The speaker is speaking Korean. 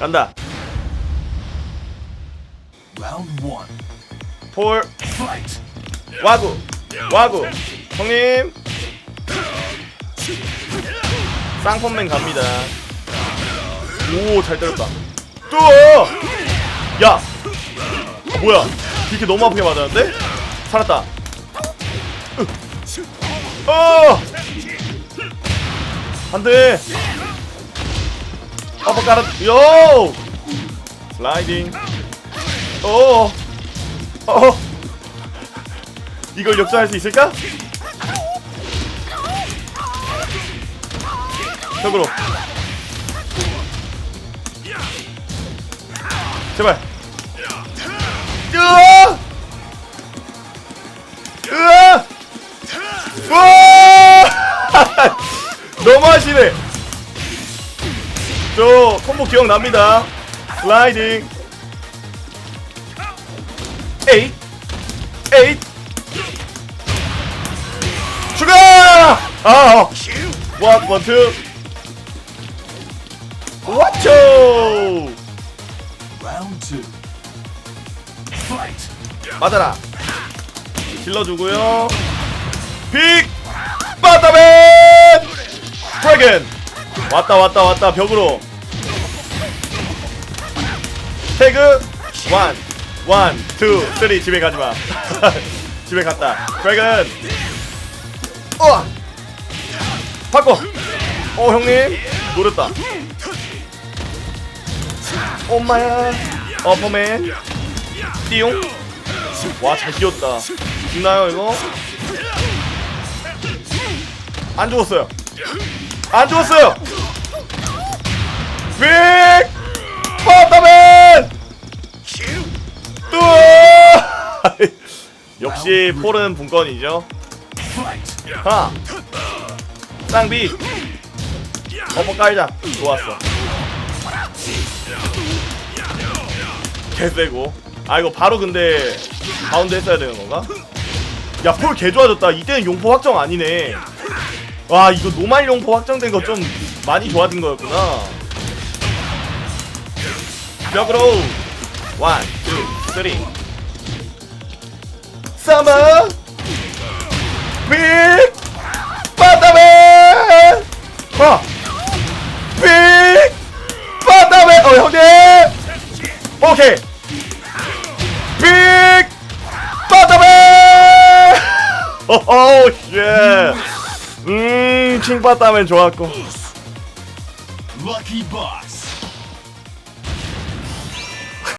간다. Round one. 폴 Fight. 와구. 와구. 형님. 쌍폰맨 갑니다. 오 잘 때렸다. 또야! 아, 뭐야? 이렇게 너무 아프게 맞았는데? 살았다. 으. 어! 안 돼 아빠까라 요! 슬라이딩. 어 어. 이걸 역전할 수 있을까? 벽으로. 제발. 으아! 으아! 으아! 너무 하시네 저 콤보 기억납니다 슬라이딩 에잇 에잇 죽어! 아, 어. 원, 원, 투. 와초! 맞아라. 질러주고요. 빅! 바다맨! 드래곤! 왔다, 왔다, 왔다, 벽으로. 태그, 원, 원, 투, 쓰리, 집에 가지 마. 집에 갔다. 드래곤! 우와! 바꿔! 어, 형님. 노렸다. 엄마야. 어퍼맨. 띠용. 와, 잘 뛰었다. 죽나요, 이거? 안 죽었어요. 안 죽었어요! 역시 폴은 분건이죠. Fight. 하나 쌍비 어퍼 깔자. 좋았어. 개세고. 아 이거 바로 근데 바운드 했어야 되는 건가? 야 폴 개 좋아졌다. 이때는 용포 확정 아니네. 와 이거 노말 용포 확정된 거 좀 많이 좋아진 거였구나. 벽으로 원, 투, 쓰리 서머 빅 바다맨 와! 빅 바다맨 어 형님. 오케이. 빅 바다맨 오호 쉣음 킹바다맨 좋았고. Lucky Boss.